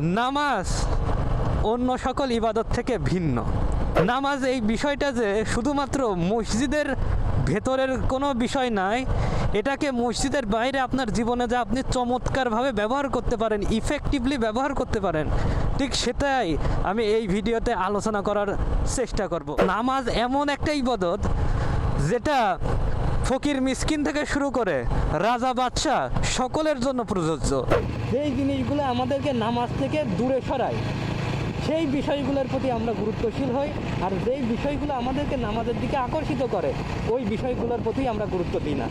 নামাজ অন্য সকল ইবাদত থেকে ভিন্ন। নামাজ এই বিষয়টা যে শুধুমাত্র মসজিদের ভেতরের কোনো বিষয় নাই, এটাকে মসজিদের বাইরে আপনার জীবনে যে আপনি চমৎকারভাবে ব্যবহার করতে পারেন ইফেক্টিভলি ব্যবহার করতে পারেন, ঠিক সেটাই আমি এই ভিডিওতে আলোচনা করার চেষ্টা করব। নামাজ এমন একটা ইবাদত যেটা ফকির মিসকিন থেকে শুরু করে রাজা বাদশাহ সকলের জন্য প্রযোজ্য। যেই জিনিসগুলো আমাদেরকে নামাজ থেকে দূরে সরায়, সেই বিষয়গুলোর প্রতি আমরা গুরুত্বশীল হই, আর যেই বিষয়গুলো আমাদেরকে নামাজের দিকে আকর্ষিত করে, ওই বিষয়গুলোর প্রতি আমরা গুরুত্ব দিই না।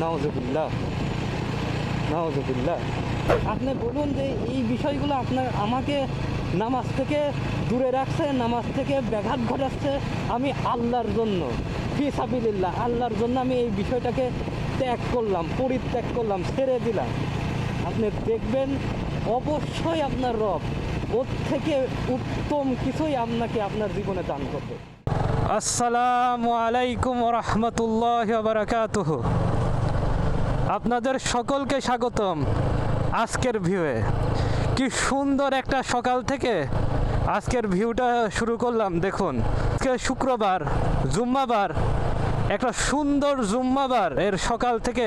নওয়াজুবিল্লাহ নওয়াজুবিল্লাহ আপনি বলুন যে এই বিষয়গুলো আপনার আমাকে নামাজ থেকে দূরে রাখছে, নামাজ থেকে ব্যাঘাত ঘটাচ্ছে, আমি আল্লাহর জন্য। ফি সাবিলিল্লাহ, আল্লাহর জন্য আমি এই বিষয়টাকে ত্যাগ করলাম, পরিত্যাগ করলাম, ছেড়ে দিলাম। আপনি দেখবেন অবশ্যই আপনার রব ওর থেকে উত্তম কিছুই আপনাকে আপনার জীবনে দান করবে। আসসালামু আলাইকুম রহমতুল্লাহ বারাকাতুহ। আপনাদের সকলকে স্বাগতম আজকের ভিউয়ে। কি সুন্দর একটা সকাল থেকে আজকের ভিউটা শুরু করলাম, দেখুন। আজকে শুক্রবার, জুম্মাবার, একটা সুন্দর জুম্মাবার। এর সকাল থেকে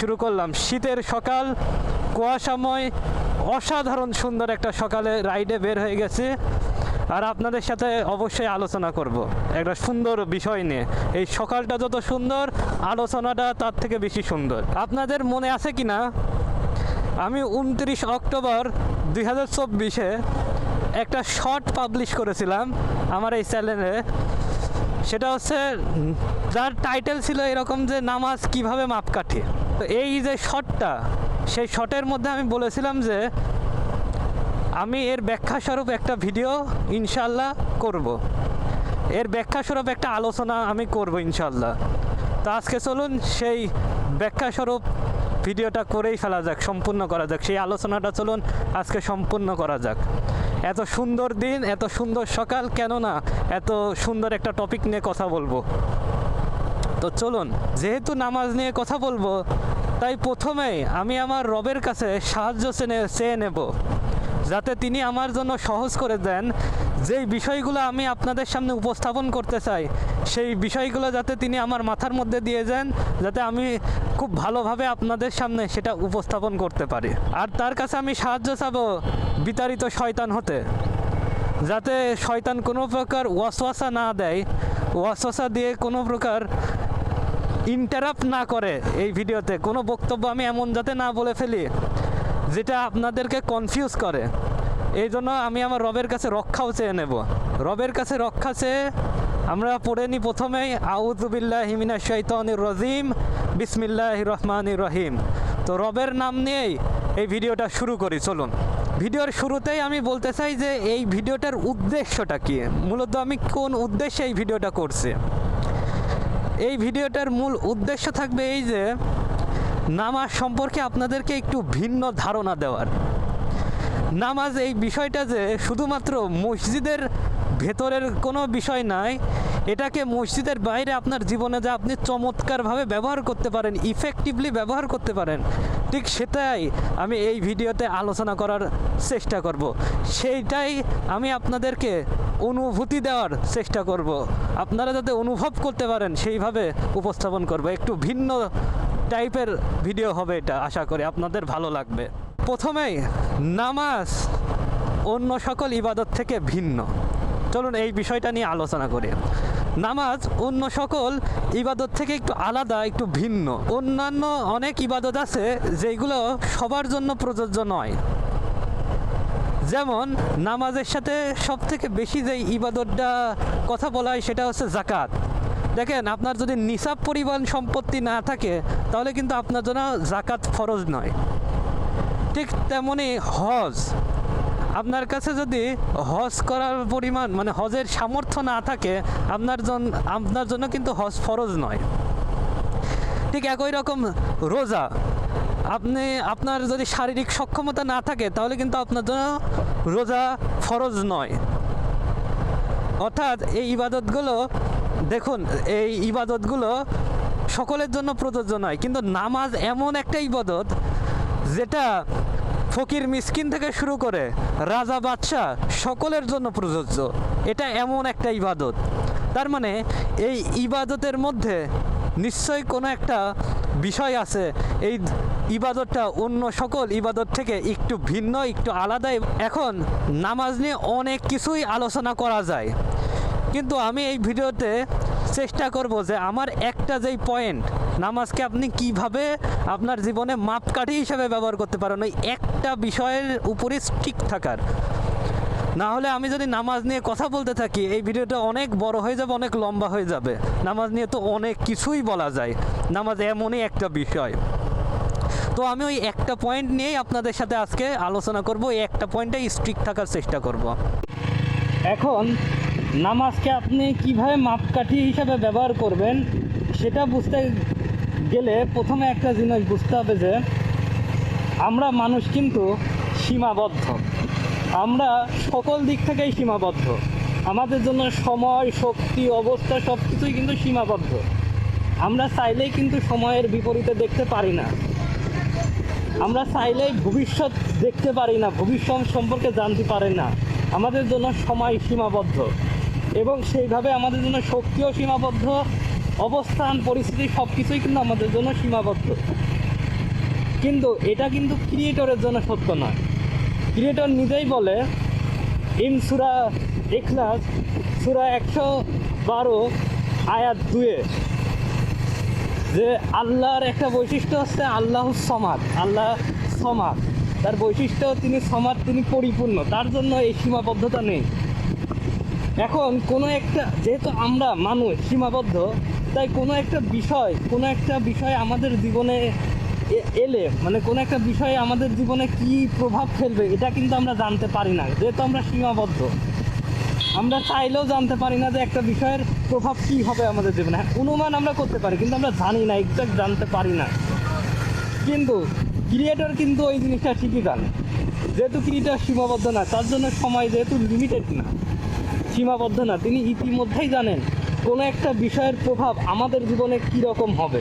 শুরু করলাম। শীতের সকাল, কুয়াশাময়, অসাধারণ সুন্দর একটা সকালে রাইডে বের হয়ে গেছে। আর আপনাদের সাথে অবশ্যই আলোচনা করব। একটা সুন্দর বিষয় নিয়ে। এই সকালটা যত সুন্দর, আলোচনাটা তার থেকে বেশি সুন্দর। আপনাদের মনে আছে কি না আমি উনত্রিশ অক্টোবর দুই হাজার চব্বিশে একটা শর্ট পাবলিশ করেছিলাম আমার এই চ্যানেলে। সেটা হচ্ছে, যার টাইটেল ছিল এরকম যে নামাজ কীভাবে মাপকাঠি। তো এই যে শর্টটা, সেই শর্টের মধ্যে আমি বলেছিলাম যে, আমি এর ব্যাখ্যা স্বরূপ একটা ভিডিও ইনশাল্লাহ করব। এর ব্যাখ্যা স্বরূপ একটা আলোচনা আমি করব ইনশাল্লাহ তো আজকে চলুন সেই ব্যাখ্যা স্বরূপ ভিডিওটা করেই ফেলা যাক, সম্পূর্ণ করা যাক। সেই আলোচনাটা চলুন আজকে সম্পূর্ণ করা যাক। এত সুন্দর দিন, এত সুন্দর সকাল, কেন না? এত সুন্দর একটা টপিক নিয়ে কথা বলব। তো চলুন, যেহেতু নামাজ নিয়ে কথা বলব, তাই প্রথমেই আমি আমার রবের কাছে সাহায্য চেয়ে নেব। যাতে তিনি আমার জন্য সহজ করে দেন। যেই বিষয়গুলো আমি আপনাদের সামনে উপস্থাপন করতে চাই, সেই বিষয়গুলো যাতে তিনি আমার মাথার মধ্যে দিয়ে যান যাতে আমি খুব ভালোভাবে আপনাদের সামনে সেটা উপস্থাপন করতে পারি। আর তার কাছে আমি সাহায্য চাবো বিতাড়িত শয়তান হতে। যাতে শয়তান কোনো প্রকার ওয়াসওয়াসা না দেয়, ওয়াসওয়াসা দিয়ে কোনো প্রকার ইন্টারাপ্ট না করে এই ভিডিওতে। কোনো বক্তব্য আমি এমন যাতে না বলে ফেলি। যেটা আপনাদেরকে কনফিউজ করে। এই জন্য আমি আমার রবের কাছে রক্ষাও চেয়ে নেব। রবের কাছে রক্ষা চেয়ে আমরা পড়ে নিই প্রথমেই আউজুবিল্লাহ হিমিনা শৈতনির রজিম বিসমিল্লাহ রহমান রহিম। তো রবের নাম নিয়েই এই ভিডিওটা শুরু করি, চলুন। ভিডিওর শুরুতেই আমি বলতে চাই যে এই ভিডিওটার উদ্দেশ্যটা কি? মূলত আমি কোন উদ্দেশ্যে এই ভিডিওটা করছি? এই ভিডিওটার মূল উদ্দেশ্য থাকবে এই যে নামাজ সম্পর্কে আপনাদেরকে একটু ভিন্ন ধারণা দেওয়ার। নামাজ এই বিষয়টা যে শুধুমাত্র মসজিদের ভেতরের কোনো বিষয় নয় এটাকে মসজিদের বাইরে আপনার জীবনে যা আপনি চমৎকারভাবে ব্যবহার করতে পারেন ইফেক্টিভলি ব্যবহার করতে পারেন, ঠিক সেটাই আমি এই ভিডিওতে আলোচনা করার চেষ্টা করব। সেইটাই আমি আপনাদেরকে অনুভূতি দেওয়ার চেষ্টা করব। আপনারা যাতে অনুভব করতে পারেন, সেইভাবে উপস্থাপন করব। একটু ভিন্ন টাইপের ভিডিও হবে এটা, আশা করি আপনাদের ভালো লাগবে। প্রথমেই, নামাজ অন্য সকল ইবাদত থেকে ভিন্ন। চলুন এই বিষয়টা নিয়ে আলোচনা করি। নামাজ অন্য সকল ইবাদত থেকে একটু আলাদা, একটু ভিন্ন। অন্যান্য অনেক ইবাদত আছে যেগুলো সবার জন্য প্রযোজ্য নয়। যেমন, নামাজের সাথে সব থেকে বেশি যে ইবাদতটা কথা বলা হয় সেটা হচ্ছে জাকাত দেখেন, আপনার যদি নিসাব পরিমাণ সম্পত্তি না থাকে, তাহলে কিন্তু আপনার জন্য জাকাত ফরজ নয়। ঠিক তেমনি হজ। আপনার কাছে যদি হজ করার পরিমাণ মানে হজের সামর্থ্য না থাকে, আপনার জন্য আপনার জন্য কিন্তু হজ ফরজ নয়। ঠিক একই রকম রোজা। আপনি, আপনার যদি শারীরিক সক্ষমতা না থাকে, তাহলে কিন্তু আপনার জন্য রোজা ফরজ নয়। অর্থাৎ এই ইবাদতগুলো দেখুন, এই ইবাদতগুলো সকলের জন্য প্রযোজ্য নয়, কিন্তু নামাজ এমন একটা ইবাদত যেটা ফকির মিসকিন থেকে শুরু করে রাজা বাদশাহ সকলের জন্য প্রযোজ্য। এটা এমন একটা ইবাদত। তার মানে এই ইবাদতের মধ্যে নিশ্চয়ই কোনো একটা বিষয় আছে, এই ইবাদতটা অন্য সকল ইবাদত থেকে একটু ভিন্ন, একটু আলাদা। এখন নামাজ নিয়ে অনেক কিছুই আলোচনা করা যায়। কিন্তু আমি এই ভিডিওতে চেষ্টা করব যে আমার একটা যেই পয়েন্ট নামাজকে আপনি কীভাবে আপনার জীবনে মাপকাঠি হিসাবে ব্যবহার করতে পারেন, ওই একটা বিষয়ের উপরে ঠিক থাকার। না হলে আমি যদি নামাজ নিয়ে কথা বলতে থাকি, এই ভিডিওটা অনেক বড় হয়ে যাবে, অনেক লম্বা হয়ে যাবে। নামাজ নিয়ে তো অনেক কিছুই বলা যায়। নামাজ এমনই একটা বিষয়। তো আমি ওই একটা পয়েন্ট নিয়েই আপনাদের সাথে আজকে আলোচনা করব এই একটা পয়েন্টে স্ট্রিক্ট থাকার চেষ্টা করব। এখন নামাজকে আপনি কীভাবে মাপকাঠি হিসাবে ব্যবহার করবেন, সেটা বুঝতে গেলে প্রথমে একটা জিনিস বুঝতে হবে যে, আমরা মানুষ কিন্তু সীমাবদ্ধ। আমরা সকল দিক থেকেই সীমাবদ্ধ। আমাদের জন্য সময়, শক্তি, অবস্থা সব কিছুই কিন্তু সীমাবদ্ধ। আমরা চাইলেই কিন্তু সময়ের বিপরীতে দেখতে পারি না। আমরা চাইলেই ভবিষ্যৎ দেখতে পারি না, ভবিষ্যৎ সম্পর্কে জানতে পারি না। আমাদের জন্য সময় সীমাবদ্ধ। এবং সেইভাবে আমাদের জন্য শক্তিও সীমাবদ্ধ, অবস্থান, পরিস্থিতি সব কিছুই কিন্তু আমাদের জন্য সীমাবদ্ধ। কিন্তু এটা কিন্তু ক্রিয়েটরের জন্য সত্য নয়। ক্রিয়েটর নিজেই বলে, ইন সুরা এখলাস সুরা একশো বারো, আয়াত দুয়ে, যে আল্লাহর একটা বৈশিষ্ট্য হচ্ছে আল্লাহ সমাদ আল্লাহ সমাদ। তার বৈশিষ্ট্য তিনি সমাদ তিনি পরিপূর্ণ। তার জন্য এই সীমাবদ্ধতা নেই। এখন কোনো একটা, যেহেতু আমরা মানুষ, সীমাবদ্ধ, তাই কোনো একটা বিষয়, কোনো একটা বিষয় আমাদের জীবনে এলে মানে কোনো একটা বিষয়ে আমাদের জীবনে কি প্রভাব ফেলবে, এটা কিন্তু আমরা জানতে পারি না, যেহেতু আমরা সীমাবদ্ধ। আমরা চাইলেও জানতে পারি না যে একটা বিষয়ের প্রভাব কী হবে আমাদের জীবনে। হ্যাঁ অনুমান আমরা করতে পারি, কিন্তু আমরা জানি না এক্সাক্ট জানতে পারি না। কিন্তু ক্রিয়েটর কিন্তু ওই জিনিসটা ঠিকই জানে। যেহেতু ক্রিয়েটর সীমাবদ্ধ না, তার জন্য সময় যেহেতু লিমিটেড না। সীমাবদ্ধ না, তিনি ইতিমধ্যেই জানেন কোনো একটা বিষয়ের প্রভাব আমাদের জীবনে কী রকম হবে।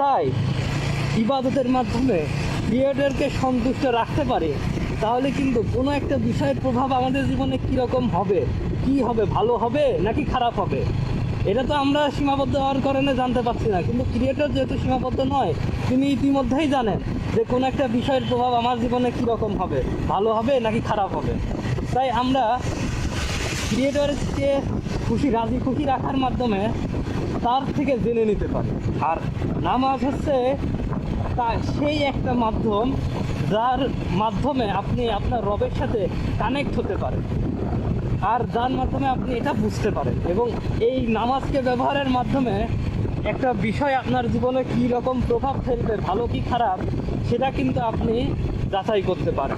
তাই ইবাদতের মাধ্যমে ক্রিয়েটরকে সন্তুষ্ট রাখতে পারে, তাহলে কিন্তু কোনো একটা বিষয়ের প্রভাব আমাদের জীবনে কীরকম হবে? কি হবে, ভালো হবে নাকি খারাপ হবে? এটা তো আমরা সীমাবদ্ধ হওয়ার কারণে জানতে পারছি না, কিন্তু ক্রিয়েটর যেহেতু সীমাবদ্ধ নয়, তিনি ইতিমধ্যেই জানেন যে কোনো একটা বিষয়ের প্রভাব আমার জীবনে কীরকম হবে, ভালো হবে নাকি খারাপ হবে। তাই আমরা ক্রিয়েটরকে খুশি, রাজি খুশি রাখার মাধ্যমে তার থেকে জেনে নিতে পারে। আর নামাজ হচ্ছে তা সেই একটা মাধ্যম যার মাধ্যমে আপনি আপনার রবের সাথে কানেক্ট হতে পারেন। আর যার মাধ্যমে আপনি এটা বুঝতে পারেন। এবং এই নামাজকে ব্যবহারের মাধ্যমে একটা বিষয় আপনার জীবনে কী রকম প্রভাব ফেলবে, ভালো কি খারাপ, সেটা কিন্তু আপনি যাচাই করতে পারেন।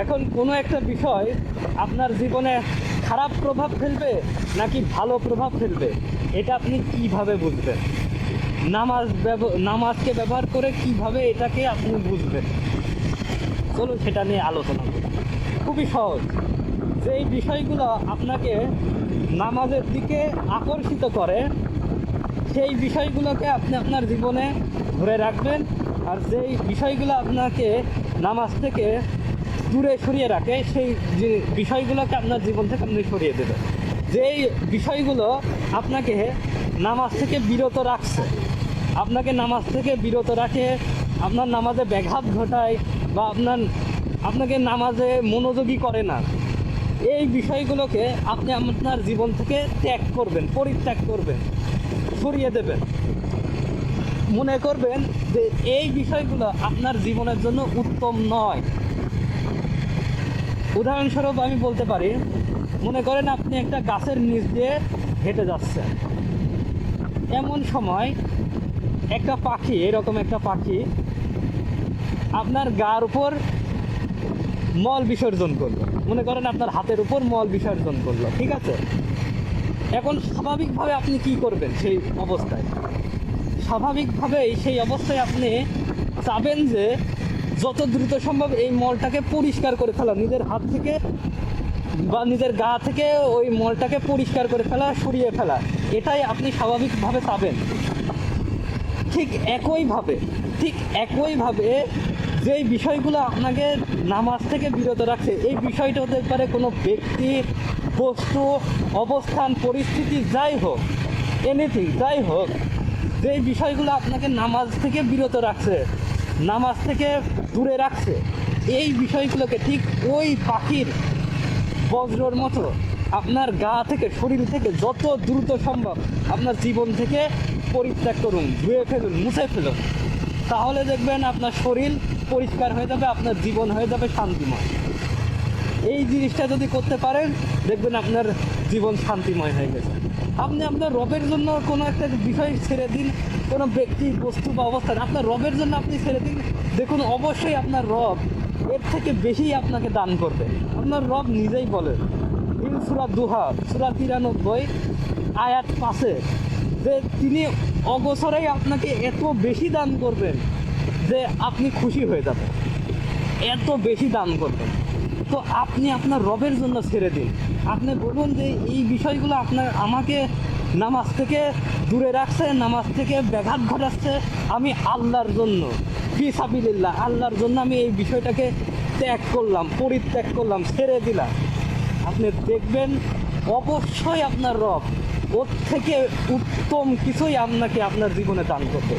এখন কোনো একটা বিষয় আপনার জীবনে খারাপ প্রভাব ফেলবে নাকি ভালো প্রভাব ফেলবে? এটা আপনি কীভাবে বুঝবেন? নামাজ নামাজকে ব্যবহার করে কীভাবে এটাকে আপনি বুঝবেন? চলুন সেটা নিয়ে আলোচনা করি। খুবই সহজ। যেই বিষয়গুলো আপনাকে নামাজের দিকে আকর্ষিত করে, সেই বিষয়গুলোকে আপনি আপনার জীবনে ধরে রাখবেন, আর যেই বিষয়গুলো আপনাকে নামাজ থেকে দূরে সরিয়ে রাখে, সেই যে বিষয়গুলোকে আপনার জীবন থেকে আপনি সরিয়ে দেবেন। যেই বিষয়গুলো আপনাকে নামাজ থেকে বিরত রাখছে, আপনাকে নামাজ থেকে বিরত রাখে, আপনার নামাজে ব্যাঘাত ঘটায় বা আপনার, আপনাকে নামাজে মনোযোগী করে না, এই বিষয়গুলোকে আপনি আপনার জীবন থেকে ত্যাগ করবেন, পরিত্যাগ করবেন, সরিয়ে দেবেন। মনে করবেন যে এই বিষয়গুলো আপনার জীবনের জন্য উত্তম নয়। উদাহরণস্বরূপ আমি বলতে পারি, মনে করেন আপনি একটা গাছের নিচ দিয়ে হেঁটে যাচ্ছেন। এমন সময় একটা পাখি, এরকম একটা পাখি, আপনার গার উপর মল বিসর্জন করল। মনে করেন আপনার হাতের উপর মল বিসর্জন করল, ঠিক আছে? এখন স্বাভাবিকভাবে আপনি কি করবেন সেই অবস্থায়? স্বাভাবিকভাবেই সেই অবস্থায় আপনি চাবেন যে যত দ্রুত সম্ভব এই মলটাকে পরিষ্কার করে ফেলা। নিজের হাত থেকে বা নিজের গা থেকে ওই মলটাকে পরিষ্কার করে ফেলা, সরিয়ে ফেলা। এটাই আপনি স্বাভাবিকভাবে পাবেন। ঠিক একইভাবে ঠিক একইভাবে যেই বিষয়গুলো আপনাকে নামাজ থেকে বিরত রাখছে, এই বিষয়টা হতে পারে কোনো ব্যক্তি, বস্তু, অবস্থান, পরিস্থিতি, যাই হোক এনিথিং যাই হোক, যেই বিষয়গুলো আপনাকে নামাজ থেকে বিরত রাখছে নামাজ থেকে দূরে রাখছে। এই বিষয়গুলোকে ঠিক ওই পাখির বজ্রর মতো আপনার গা থেকে, শরীর থেকে যত দ্রুত সম্ভব আপনার জীবন থেকে পরিত্যাগ করুন, ধুয়ে ফেলুন, মুছে ফেলুন। তাহলে দেখবেন আপনার শরীর পরিষ্কার হয়ে যাবে, আপনার জীবন হয়ে যাবে শান্তিময়। এই জিনিসটা যদি করতে পারেন, দেখবেন আপনার জীবন শান্তিময় হয়ে গেছে। আপনি আপনার রবের জন্য কোনো একটা বিষয় ছেড়ে দিন, কোনো ব্যক্তি, বস্তু বা অবস্থান আপনার রবের জন্য আপনি ছেড়ে দিন। দেখুন, অবশ্যই আপনার রব এর থেকে বেশি আপনাকে দান করবে। আপনার রব নিজেই বলেন সুরা দুহা সুরা তিরানব্বই, আয়াত পাশে যে তিনি অগোচরেই আপনাকে এত বেশি দান করবেন যে আপনি খুশি হয়ে যাবেন। এত বেশি দান করবেন। তো আপনি আপনার রবের জন্য ছেড়ে দিন। আপনি বলুন যে এই বিষয়গুলো আপনার আমাকে নামাজ থেকে দূরে রাখছে, নামাজ থেকে ব্যাঘাত ঘটাচ্ছে আমি আল্লাহর জন্য। ফি সাবিলিল্লাহ, আল্লাহর জন্য আমি এই বিষয়টাকে ত্যাগ করলাম, পরিত্যাগ করলাম, ছেড়ে দিলাম। আপনি দেখবেন অবশ্যই আপনার রব ওর থেকে উত্তম কিছুই আপনাকে আপনার জীবনে দান করবে।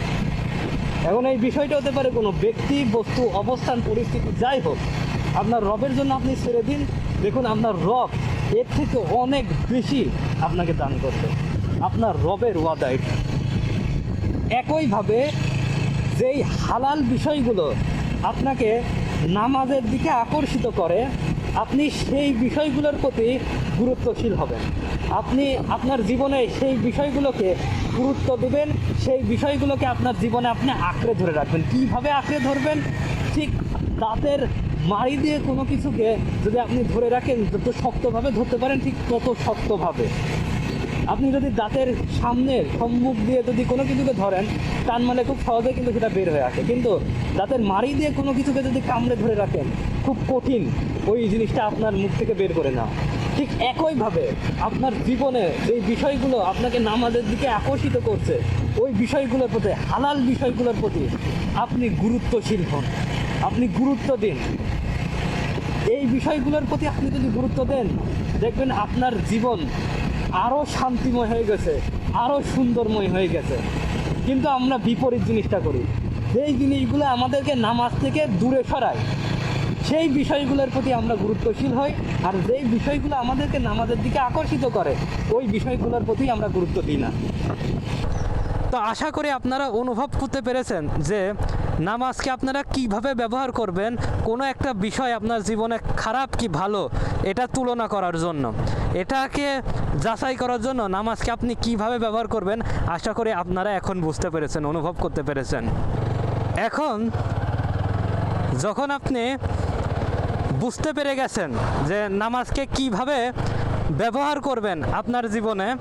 এখন এই বিষয়টা হতে পারে কোনো ব্যক্তি, বস্তু, অবস্থান, পরিস্থিতি, যাই হোক। আপনার রবের জন্য আপনি ছেড়ে দিন। দেখুন, আপনার রব এর থেকে অনেক বেশি আপনাকে দান করবে। আপনার রবের ওয়াদা এটা। একইভাবে যেই হালাল বিষয়গুলো আপনাকে নামাজের দিকে আকর্ষিত করে, আপনি সেই বিষয়গুলোর প্রতি গুরুত্বশীল হবেন। আপনি আপনার জীবনে সেই বিষয়গুলোকে গুরুত্ব দেবেন, সেই বিষয়গুলোকে আপনার জীবনে আপনি আঁকড়ে ধরে রাখবেন। কীভাবে আঁকড়ে ধরবেন? ঠিক দাঁতের মাড়ি দিয়ে কোনো কিছুকে যদি আপনি ধরে রাখেন, যত শক্তভাবে ধরতে পারেন, ঠিক তত শক্তভাবে। আপনি যদি দাঁতের সামনের সম্মুখ দিয়ে যদি কোনো কিছুকে ধরেন টান মানে খুব সহজে কিন্তু সেটা বের হয়ে আসে। কিন্তু দাঁতের মাড়ি দিয়ে কোনো কিছুকে যদি কামড়ে ধরে রাখেন, খুব কঠিন ওই জিনিসটা আপনার মুখ থেকে বের করে নাও ঠিক একইভাবে আপনার জীবনে যেই বিষয়গুলো আপনাকে নামাজের দিকে আকর্ষিত করছে, ওই বিষয়গুলোর প্রতি, হালাল বিষয়গুলোর প্রতি আপনি গুরুত্বশীল হন। আপনি গুরুত্ব দিন। এই বিষয়গুলোর প্রতি আপনি যদি গুরুত্ব দেন, দেখবেন আপনার জীবন আরও শান্তিময় হয়ে গেছে আরও সুন্দরময় হয়ে গেছে। কিন্তু আমরা বিপরীত জিনিসটা করি। যেই জিনিসগুলো আমাদেরকে নামাজ থেকে দূরে সরায়, সেই বিষয়গুলোর প্রতি আমরা গুরুত্বশীল হই, আর যেই বিষয়গুলো আমাদেরকে নামাজের দিকে আকর্ষিত করে, ওই বিষয়গুলোর প্রতি আমরা গুরুত্ব দিই না। তো আশা করি আপনারা অনুভব করতে পেরেছেন যে নামাজকে আপনারা কীভাবে ব্যবহার করবেন? কোনো একটা বিষয় আপনার জীবনে খারাপ কি ভালো, এটা তুলনা করার জন্য। এটাকে যাচাই করার জন্য নামাজকে আপনি কীভাবে ব্যবহার করবেন? আশা করি আপনারা এখন বুঝতে পেরেছেন, অনুভব করতে পেরেছেন। এখন, যখন আপনি বুঝতে পেরে গেছেন যে নামাজকে কীভাবে ব্যবহার করবেন আপনার জীবনে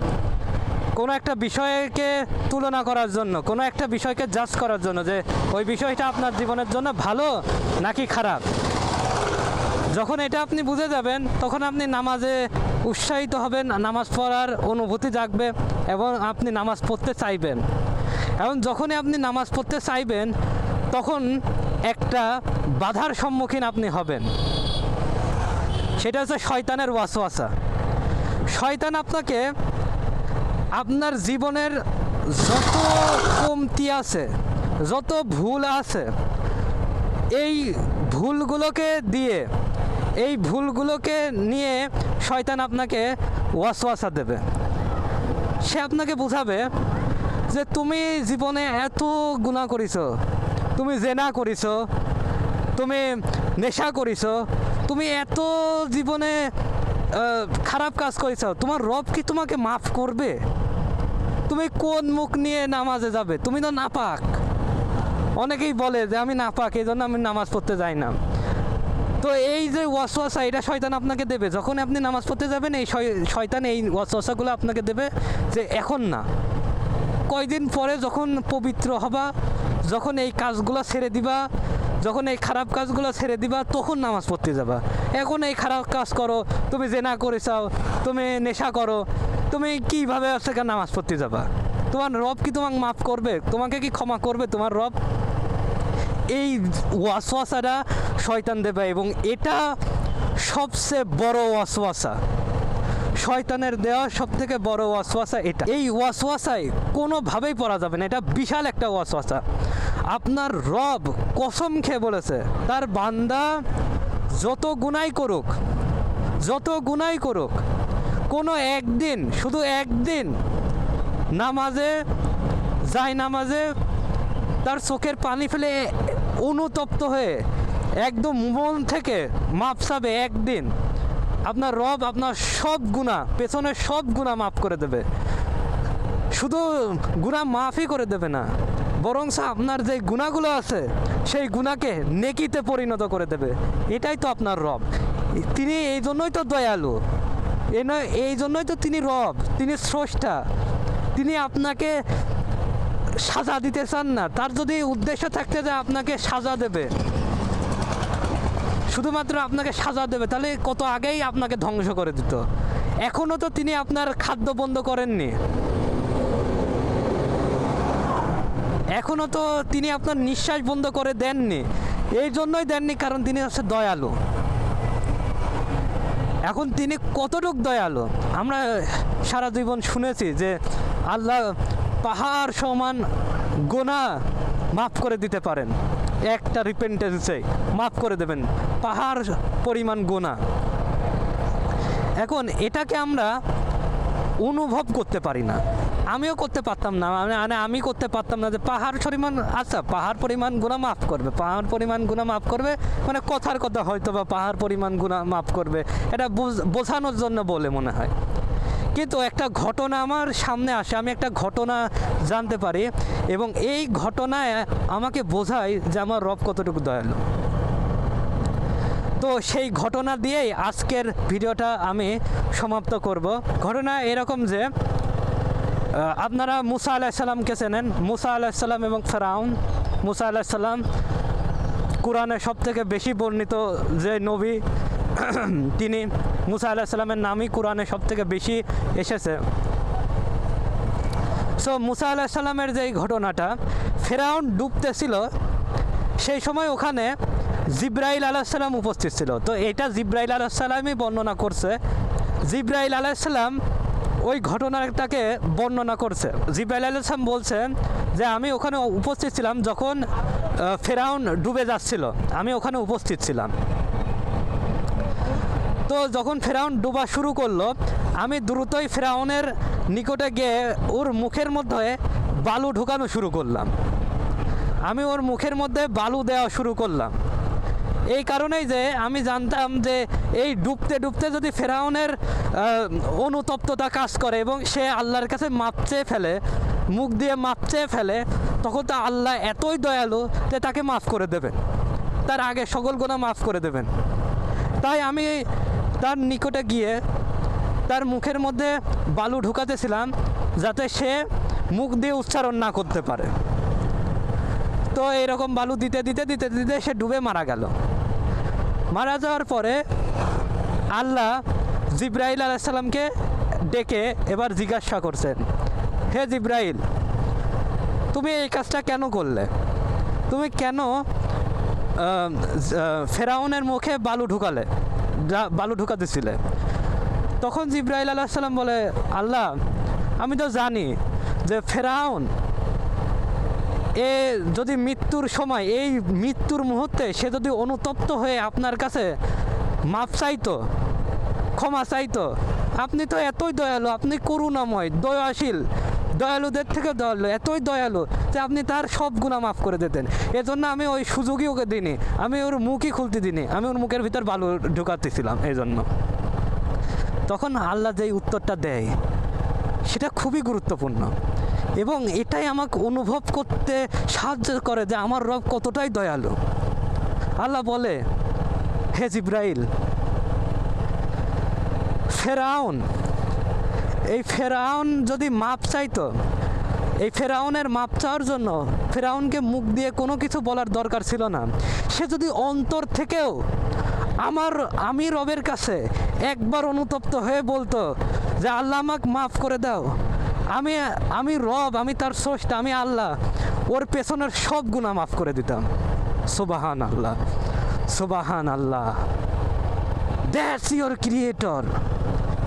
কোনো একটা বিষয়কে তুলনা করার জন্য, কোনো একটা বিষয়কে জাজ করার জন্য যে ওই বিষয়টা আপনার জীবনের জন্য ভালো নাকি খারাপ। যখন এটা আপনি বুঝে যাবেন, তখন আপনি নামাজে উৎসাহিত হবেন, নামাজ পড়ার অনুভূতি জাগবে এবং আপনি নামাজ পড়তে চাইবেন। এবং যখনই আপনি নামাজ পড়তে চাইবেন, তখন একটা বাধার সম্মুখীন আপনি হবেন। সেটা হচ্ছে শয়তানের ওয়াসওয়াসা। শয়তান আপনাকে আপনার জীবনের যত কমতি আছে, যত ভুল আছে, এই ভুলগুলোকে দিয়ে, এই ভুলগুলোকে নিয়ে শয়তান আপনাকে ওয়াসওয়াসা দেবে। সে আপনাকে বোঝাবে যে তুমি জীবনে এত গুণা করিছো, তুমি জেনা করিছো, তুমি নেশা করিছো, তুমি এত জীবনে খারাপ কাজ করেছ, তোমার রব কি তোমাকে মাফ করবে? তুমি কোন মুখ নিয়ে নামাজে যাবে? তুমি তো নাপাক। অনেকেই বলে যে আমি নাপাক এই জন্য আমি নামাজ পড়তে যাই না। তো এই যে ওয়াসওয়াসা, এটা শয়তান আপনাকে দেবে। যখন আপনি নামাজ পড়তে যাবেন, এই শয়- শয়তান এই ওয়াসওয়াসাগুলো আপনাকে দেবে যে এখন না। কয়দিন পরে যখন পবিত্র হবা, যখন এই কাজগুলো ছেড়ে দিবা, যখন এই খারাপ কাজগুলো ছেড়ে দিবা, তখন নামাজ পড়তে যাবা। এখন এই খারাপ কাজ করো, তুমি জেনা করে চাও, তুমি নেশা করো তুমি কীভাবে সেখানে নামাজ পড়তে যাবা? তোমার রব কি তোমাকে মাফ করবে? তোমাকে কি ক্ষমা করবে তোমার রব? এই ওয়াসওয়াসাটা শয়তান দেবে এবং এটা সবচেয়ে বড় ওয়াসওয়াসা। শয়তানের দেওয়া সব থেকে বড় ওয়াসওয়াসা এটা। এই ওয়াসওয়াসায় কোনোভাবেই পড়া যাবে না। এটা বিশাল একটা ওয়াসওয়াসা। আপনার রব কসম খেয়ে বলেছে, তার বান্দা যত গুনাই করুক, যত গুনাই করুক কোনো একদিন, শুধু একদিন নামাজে যায় নামাজে তার চোখের পানি ফেলে অনুতপ্ত হয়ে একদম মন থেকে মাপ চাবে একদিন। আপনার রব আপনার সব গুণা পেছনের সব গুণা মাফ করে দেবে। শুধু গুণা মাফই করে দেবে না বরং আপনার যে গুণাগুলো আছে, সেই গুণাকে নেকিতে পরিণত করে দেবে। এটাই তো আপনার রব। তিনি এই জন্যই তো দয়ালু। এই নয়, এই জন্যই তো তিনি রব, তিনি স্রষ্টা। তিনি আপনাকে সাজা দিতে চান না। তার যদি উদ্দেশ্য থাকতে যে আপনাকে সাজা দেবে। শুধুমাত্র আপনাকে সাজা দেবে, তাহলে কত আগেই আপনাকে ধ্বংস করে দিত। এখনও তো তিনি আপনার খাদ্য বন্ধ করেননি। এখনও তো তিনি আপনার নিঃশ্বাস বন্ধ করে দেননি। এই জন্যই দেননি, কারণ তিনি হচ্ছে দয়ালু। এখন তিনি কতটুক দয়ালু? আমরা সারা জীবন শুনেছি যে আল্লাহ পাহাড় সমান গোনা মাফ করে দিতে পারেন। একটা রিপেন্টেন্সে মাফ করে দেবেন। পাহাড় পরিমাণ গোনা। এখন এটাকে আমরা অনুভব করতে পারি না। আমিও করতে পারতাম না। মানে মানে আমি করতে পারতাম না যে পাহাড় পরিমাণ আচ্ছা পাহাড় পরিমাণ গুণা মাফ করবে। পাহাড় পরিমাণ গুণা মাফ করবে মানে কথার কথা হয়তো বা পাহাড় পরিমাণ গুণা মাফ করবে। এটা বুঝ- বোঝানোর জন্য বলে মনে হয়। কিন্তু একটা ঘটনা আমার সামনে আসে, আমি একটা ঘটনা জানতে পারি এবং এই ঘটনায় আমাকে বোঝায় যে আমার রব কতটুকু দয়ালু। তো সেই ঘটনা দিয়েই আজকের ভিডিওটা আমি সমাপ্ত করব। ঘটনা এরকম যে আপনারা মুসা আলাহিসাল্লামকে চেনেন? মুসা আলাহিসাল্লাম এবং ফেরাউন। মুসা আলাহিসাল্লাম কোরআনে সব থেকে বেশি বর্ণিত যে নবী, তিনি মুসা আলাহিসাল্লামের নামই কোরআনে সব থেকে বেশি এসেছে। সো মুসা আলাহিসাল্লামের যে ঘটনাটা, ফেরাউন ডুবতেছিল, সেই সময় ওখানে জিব্রাইল আলাহিসাল্লাম উপস্থিত ছিল। তো এটা জিব্রাইল আলাহিসাল্লামই বর্ণনা করছে। জিব্রাইল আলাহিসাল্লাম ওই ঘটনাটাকে বর্ণনা করছে। জিব্রাইল আলাইসাল্লাম বলছেন যে, আমি ওখানে উপস্থিত ছিলাম যখন ফেরাউন ডুবে যাচ্ছিল। আমি ওখানে উপস্থিত ছিলাম। তো যখন ফেরাউন ডুবা শুরু করল, আমি দ্রুতই ফেরাউনের নিকটে গিয়ে ওর মুখের মধ্যে বালু ঢুকানো শুরু করলাম। আমি ওর মুখের মধ্যে বালু দেওয়া শুরু করলাম। এই কারণেই যে আমি জানতাম যে এই ডুবতে ডুবতে যদি ফেরাউনের অনুতপ্ততা কাজ করে এবং সে আল্লাহর কাছে মাপ চেয়ে ফেলে, মুখ দিয়ে মাপ চেয়ে ফেলে, তখন তো আল্লাহ এতই দয়ালু যে তাকে মাফ করে দেবেন। তার আগে সকল গোনা মাফ করে দেবেন। তাই আমি তার নিকটে গিয়ে তার মুখের মধ্যে বালু ঢুকাতেছিলাম যাতে সে মুখ দিয়ে উচ্চারণ না করতে পারে। তো এরকম বালু দিতে দিতে দিতে দিতে সে ডুবে মারা গেল। মারা যাওয়ার পরে আল্লাহ জিব্রাইল আলাইসাল্লামকে ডেকে এবার জিজ্ঞাসা করছেন, হে জিব্রাইল, তুমি এই কাজটা কেন করলে? তুমি কেন ফেরাউনের মুখে বালু ঢুকালে বালু ঢুকাতেছিলে তখন জিব্রাইল আলাহিসাল্লাম বলে, আল্লাহ, আমি তো জানি যে ফেরাউন এ যদি মৃত্যুর সময়, এই মৃত্যুর মুহূর্তে সে যদি অনুতপ্ত হয়ে আপনার কাছে মাপ চাইতো, ক্ষমা চাইতো, আপনি তো এতই দয়ালু, আপনি করুণাময়, দয়াশীল, দয়ালুদের থেকে দয়ালু, এতই দয়ালু যে আপনি তার সব গুণা মাফ করে দিতেন। এজন্য আমি ওই সুযোগই ওকে দিইনি, আমি ওর মুখই খুলতে দিনি আমি ওর মুখের ভিতর বালু ঢুকাতেছিলাম এই জন্য তখন আল্লাহ যেই উত্তরটা দেয়, সেটা খুবই গুরুত্বপূর্ণ। এবং এটাই আমাকে অনুভব করতে সাহায্য করে যে আমার রব কতটাই দয়ালু। আল্লাহ বলে, হে জিব্রাইল, ফেরাউন, এই ফেরাউন যদি মাপ চাইতো, এই ফেরাউনের মাপ চাওয়ার জন্য ফেরাউনকে মুখ দিয়ে কোনো কিছু বলার দরকার ছিল না। সে যদি অন্তর থেকেও আমার, আমি রবের কাছে একবার অনুতপ্ত হয়ে বলতো যে, আল্লাহ আমাকে মাফ করে দাও। আমি আমি রব, আমি তার স্রষ্টা, আমি আল্লাহ। ওর পেছনের সব গুণা মাফ করে দিতাম। সুবাহান আল্লাহ সুবাহান আল্লাহ দ্যাটস ইয়োর ক্রিয়েটর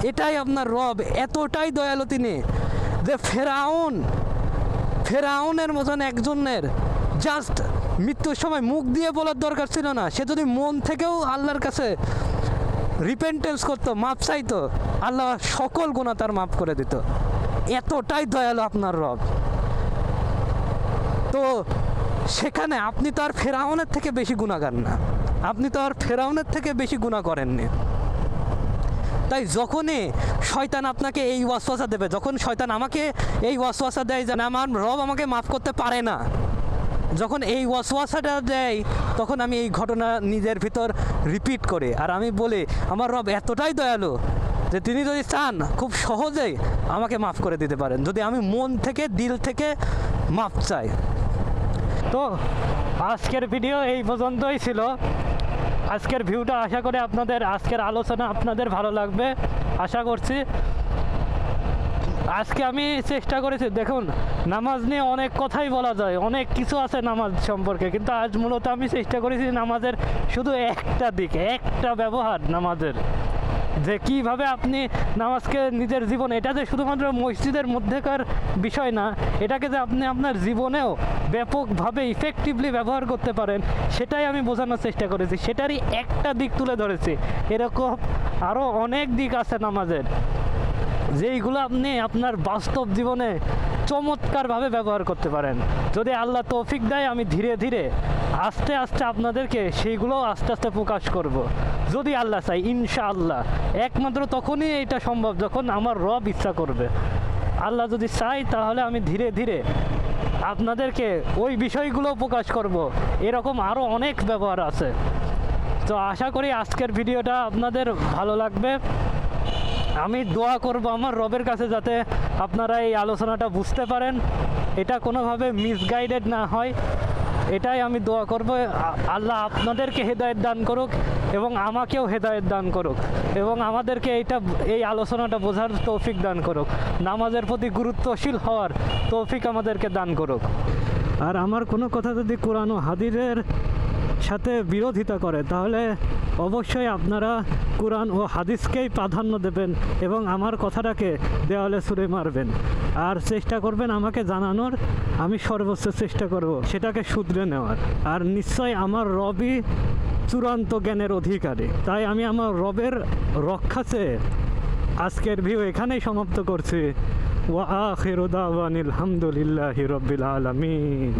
এটাই আপনার রব। এতটাই দয়ালু তিনি যে ফেরাউন, ফেরাউনের মতন একজনের জাস্ট মৃত্যুর সময় মুখ দিয়ে বলার দরকার ছিল না। সে যদি মন থেকেও আল্লাহর কাছে রিপেন্টেন্স করতো, মাপ চাইতো, আল্লাহ সকল গুণা তার মাফ করে দিত। এতটাই দয়ালু আপনার রব। তো সেখানে আপনি তো আর ফেরাউনের থেকে বেশি গুণাগার না। আপনি তো আর ফেরাউনের থেকে বেশি গুণা করেননি। তাই যখনই শয়তান আপনাকে এই ওয়াসওয়াসা দেবে, যখন শয়তান আমাকে এই ওয়াসওয়াসা দেয় যে আমার রব আমাকে মাফ করতে পারে না। যখন এই ওয়াসওয়াসাটা দেয়, তখন আমি এই ঘটনা নিজের ভিতর রিপিট করে। আর আমি বলি, আমার রব এতটাই দয়ালু যে তিনি যদি চান, খুব সহজেই আমাকে মাফ করে দিতে পারেন। যদি আমি মন থেকে, দিল থেকে মাফ চাই। তো আজকের ভিডিও এই পর্যন্তই ছিল। আজকের ভিউটা আশা করে আপনাদের, আজকের আলোচনা আপনাদের ভালো লাগবে। আশা করছি আজকে আমি চেষ্টা করেছি। দেখুন, নামাজ নিয়ে অনেক কথাই বলা যায়। অনেক কিছু আছে নামাজ সম্পর্কে, কিন্তু আজ মূলত আমি চেষ্টা করেছি নামাজের শুধু একটা দিক, একটা ব্যবহার নামাজের। যে কীভাবে আপনি নামাজকে নিজের জীবন, এটা যে শুধুমাত্র মসজিদের মধ্যেকার বিষয় না, এটাকে যে আপনি আপনার জীবনেও ব্যাপকভাবে ইফেক্টিভলি ব্যবহার করতে পারেন, সেটাই আমি বোঝানোর চেষ্টা করেছি। সেটারই একটা দিক তুলে ধরেছি। এরকম আরও অনেক দিক আছে নামাজের, যেইগুলো আপনি আপনার বাস্তব জীবনে চমৎকারভাবে ব্যবহার করতে পারেন। যদি আল্লাহ তৌফিক দেয়, আমি ধীরে ধীরে আস্তে আস্তে আপনাদেরকে সেইগুলো আস্তে আস্তে প্রকাশ করব। যদি আল্লাহ চাই ইনশাআল্লাহ। একমাত্র তখনই এটা সম্ভব, যখন আমার রব ইচ্ছা করবে। আল্লাহ যদি চাই তাহলে আমি ধীরে ধীরে আপনাদেরকে ওই বিষয়গুলো প্রকাশ করব। এরকম আরও অনেক ব্যবহার আছে। তো আশা করি আজকের ভিডিওটা আপনাদের ভালো লাগবে। আমি দোয়া করব আমার রবের কাছে যাতে আপনারা এই আলোচনাটা বুঝতে পারেন। এটা কোনোভাবে মিসগাইডেড না হয়। এটাই আমি দোয়া করব। আল্লাহ আপনাদেরকে হেদায়েত দান করুক এবং আমাকেও হেদায়েত দান করুক এবং আমাদেরকে এইটা, এই আলোচনাটা বোঝার তৌফিক দান করুক। নামাজের প্রতি গুরুত্বশীল হওয়ার তৌফিক আমাদেরকে দান করুক। আর আমার কোনো কথা যদি কোরআন হাদিরের সাথে বিরোধিতা করে, তাহলে অবশ্যই আপনারা কোরআন ও হাদিসকেই প্রাধান্য দেবেন এবং আমার কথাটাকে দেওয়ালে ছুঁড়ে মারবেন। আর চেষ্টা করবেন আমাকে জানানোর, আমি সর্বোচ্চ চেষ্টা করব সেটাকে শুধরে নেওয়ার। আর নিশ্চয় আমার রবি চূড়ান্ত জ্ঞানের অধিকারী। তাই আমি আমার রবের রক্ষা চেয়ে আজকের ভিউ এখানেই সমাপ্ত করছি। ওয়া আহ দাওয়ানিল হামদুলিল্লাহি রাব্বিল আলামিন।